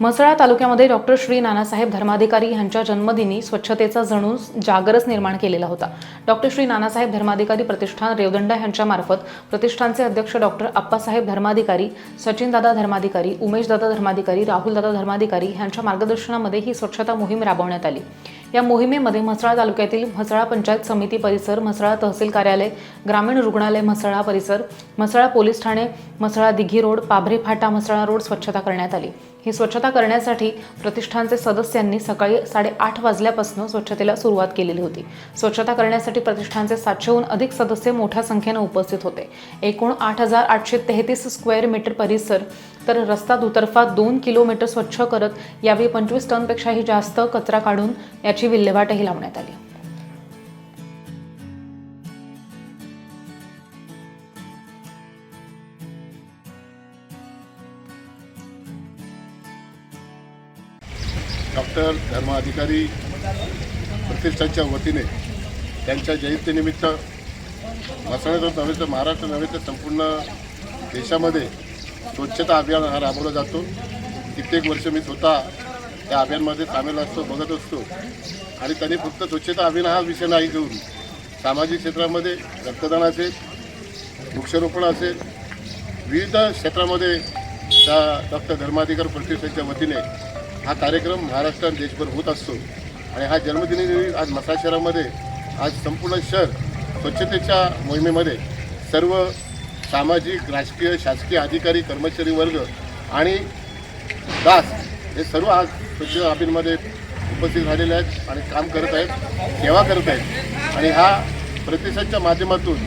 म्हसळा तालुक्यामध्ये डॉक्टर श्री नानासाहेब धर्माधिकारी यांच्या जन्मदिनी स्वच्छतेचा जणू जागरच निर्माण केलेला होता. डॉक्टर श्री नानासाहेब धर्माधिकारी प्रतिष्ठान रेवदंडा यांच्यामार्फत प्रतिष्ठानचे अध्यक्ष डॉक्टर आप्पासाहेब धर्माधिकारी सचिनदादा धर्माधिकारी उमेशदादा धर्माधिकारी राहुलदादा धर्माधिकारी यांच्या मार्गदर्शनामध्ये ही स्वच्छता मोहीम राबवण्यात आली. या मोहिमेमध्ये म्हसळा तालुक्यातील म्हसळा पंचायत समिती परिसर म्हसळा तहसील कार्यालय ग्रामीण रुग्णालय म्हसळा परिसर म्हसळा पोलीस ठाणे म्हसळा दिघी रोड पाभरे फाटा म्हसळा रोड स्वच्छता करण्यात आली. ही स्वच्छता करण्यासाठी प्रतिष्ठानचे सदस्यांनी सकाळी साडेआठ वाजल्यापासून स्वच्छतेला सुरुवात केलेली होती. स्वच्छता करण्यासाठी प्रतिष्ठानचे सातशेहून अधिक सदस्य मोठ्या संख्येनं उपस्थित होते. एकूण आठ हजार आठशे तेहतीस स्क्वेअर मीटर परिसर तर रस्ता दुतर्फा दोन किलोमीटर स्वच्छ करत यावेळी पंचवीस टनपेक्षाही जास्त कचरा काढून याची विल्हेवाटही लावण्यात आली. डॉक्टर धर्माधिकारी प्रतिष्ठानच्या वतीने त्यांच्या जयंतीनिमित्त मसाळ्याचं नव्हे तर महाराष्ट्र नव्हे तर संपूर्ण देशामध्ये स्वच्छता अभियान हा राबवला जातो. कित्येक वर्ष मी स्वतः त्या अभियानमध्ये सामील असतो बघत असतो. आणि त्यांनी फक्त स्वच्छता अभियान हा विषय नाही घेऊन सामाजिक क्षेत्रामध्ये रक्तदान असेल वृक्षारोपण असेल विविध क्षेत्रामध्ये त्या डॉक्टर धर्माधिकार प्रतिष्ठानच्या वतीने हा कार्यक्रम महाराष्ट्र आणि देशभर होत असतो. आणि हा जन्मदिनी आज मसा शहरामध्ये आज संपूर्ण शहर स्वच्छतेच्या मोहिमेमध्ये सर्व सामाजिक राजकीय शासकीय अधिकारी कर्मचारी वर्ग आणि दास हे सर्व आज स्वच्छ अभियानमध्ये उपस्थित झालेले आहेत आणि काम करत आहेत सेवा करत आहेत. आणि हा प्रतिसादच्या माध्यमातून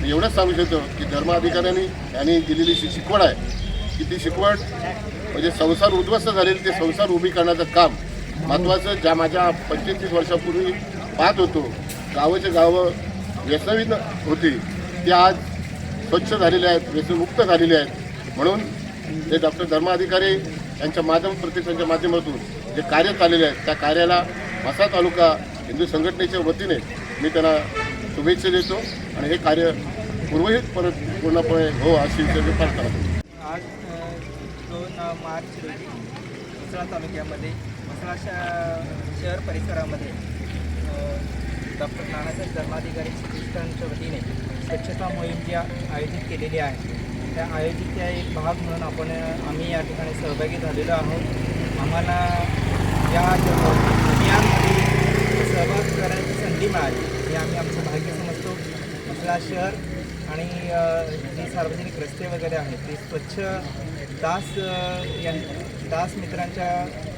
मी एवढंच सांगू शकतो की धर्माधिकाऱ्यांनी यांनी दिलेली जी शिकवण आहे की ती शिकवण म्हणजे संसार उद्ध्वस्त झालेले ते संसार उभी करण्याचं काम महत्त्वाचं ज्या माझ्या पंचवीस वर्षापूर्वी पाहत होतो गावाचे गावं व्यसनविन होती ती आज स्वच्छ झालेले आहेत व्यसनमुक्त झालेली आहेत. म्हणून ते डॉक्टर धर्माधिकारी यांच्या माध्यम प्रतिष्ठानच्या माध्यमातून जे कार्य चाललेले आहेत त्या कार्याला मसा तालुका हिंदू संघटनेच्या वतीने मी त्यांना शुभेच्छा देतो आणि हे कार्य पूर्वहित परत पूर्णपणे हो अशी विचार प्रार्थना करतो. मार्च रोजी म्हसळा तालुक्यामध्ये म्हसळा श शहर परिसरामध्ये डॉक्टर नानासाहेब धर्माधिकारी प्रतिष्ठानच्या वतीने स्वच्छता मोहीम जी आयोजित केलेली आहे. त्या आयोजितच्या एक भाग म्हणून आपण आम्ही या ठिकाणी सहभागी झालेलो आहोत. आम्हाला या अभियानमध्ये सहभाग करण्याची संधी मिळाली हे आम्ही आमचं भाग्य समजतो. म्हसळा शहर आणि जे सार्वजनिक रस्ते वगैरे आहेत ते स्वच्छ दास यां या दास मित्रांच्या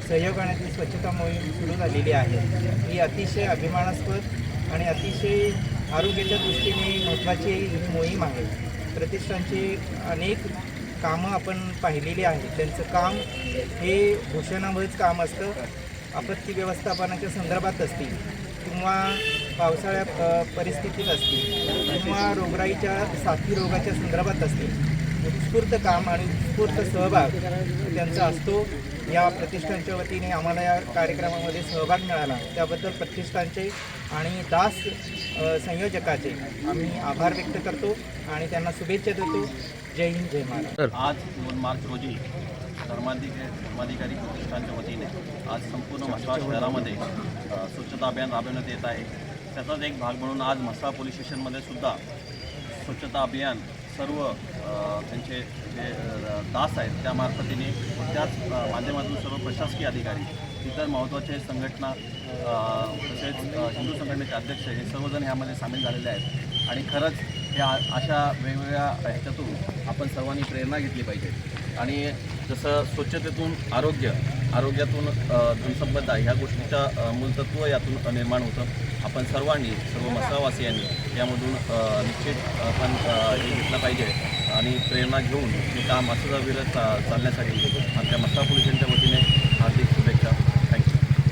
सहयोगाने ती स्वच्छता मोहीम सुरू झालेली आहे ही अतिशय अभिमानास्पद आणि अतिशय आरोग्याच्या दृष्टीने महत्त्वाची ही मोहीम आहे. प्रतिष्ठानची अनेक कामं आपण पाहिलेली आहेत. त्यांचं काम हे घोषणामुळेच काम असतं. आपत्ती व्यवस्थापनाच्या संदर्भात असतील किंवा पावसाळ्या परिस्थितीत असतील किंवा रोगराईच्या साथी रोगाच्या संदर्भात असतील. उत्स्फूर्त काम आणि उत्स्फूर्त सहभाग त्यांचा असतो. या प्रतिष्ठानच्या वतीने आम्हाला या कार्यक्रमामध्ये सहभाग मिळाला. त्याबद्दल प्रतिष्ठानचे आणि दास संयोजकाचे आम्ही आभार व्यक्त करतो आणि त्यांना शुभेच्छा देतो. जय हिंद जय महाराष्ट्र. आज दोन मार्च रोजी धर्माधिकारी धर्माधिकारी प्रतिष्ठानच्या वतीने आज संपूर्ण म्हसळा शहरामध्ये स्वच्छता अभियान राबवण्यात येत आहे. त्याचाच एक भाग म्हणून आज म्हसळा पोलीस स्टेशनमध्ये सुद्धा स्वच्छता अभियान सर्व त्यांचे जे दास आहेत त्या मार्फतीने त्याच माध्यमातून सर्व प्रशासकीय अधिकारी इतर महत्त्वाचे संघटना तसेच हिंदू संघटनेचे अध्यक्ष हे सर्वजण ह्यामध्ये सामील झालेले आहेत. आणि खरंच या अशा वेगवेगळ्या ह्याच्यातून आपण सर्वांनी प्रेरणा घेतली पाहिजे. आणि जसं स्वच्छतेतून आरोग्य आरोग्यातून धनसंपदा ह्या गोष्टीचं मूलतत्व यातून निर्माण होतं. आपण सर्वांनी सर्व मसावासियांनी यामधून अ, निश्चित आपण हे घेतलं पाहिजे आणि प्रेरणा घेऊन हे काम असं चा चालण्यासाठी आमच्या मसा पोलिसांच्या वतीने हार्दिक शुभेच्छा.